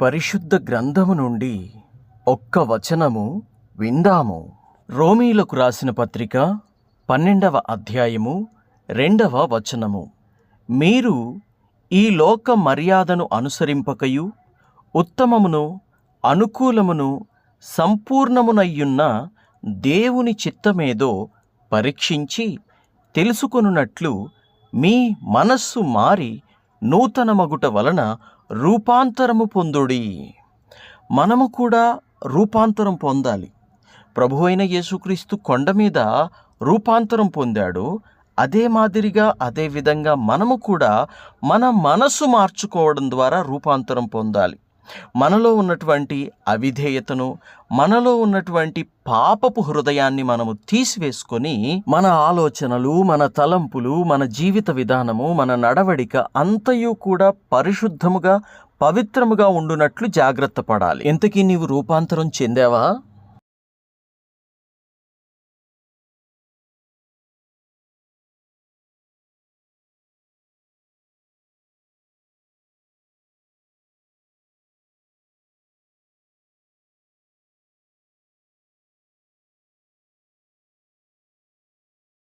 పరిశుద్ధ గ్రంథము నుండి ఒక్క వచనము విందాము. రోమీలకు రాసిన పత్రిక పన్నెండవ అధ్యాయము రెండవ వచనము. మీరు ఈ లోక మర్యాదను అనుసరింపకయు ఉత్తమమును అనుకూలమును సంపూర్ణమునయ్యున్న దేవుని చిత్తమేదో పరీక్షించి తెలుసుకొనున్నట్లు మీ మనస్సు మారి నూతన మగుట వలన రూపాంతరము పొందుడి. మనము కూడా రూపాంతరం పొందాలి. ప్రభు అయిన యేసుక్రీస్తు కొండ మీద రూపాంతరం పొందాడు. అదే మాదిరిగా అదే విధంగా మనము కూడా మన మనసు మార్చుకోవడం ద్వారా రూపాంతరం పొందాలి. మనలో ఉన్నటువంటి అవిధేయతను మనలో ఉన్నటువంటి పాపపు హృదయాన్ని మనము తీసివేసుకొని మన ఆలోచనలు మన తలంపులు మన జీవిత విధానము మన నడవడిక అంతయు కూడా పరిశుద్ధముగా పవిత్రముగా ఉండునట్లు జాగ్రత్త పడాలి. ఇంతకీ నీవు రూపాంతరం చెందావా?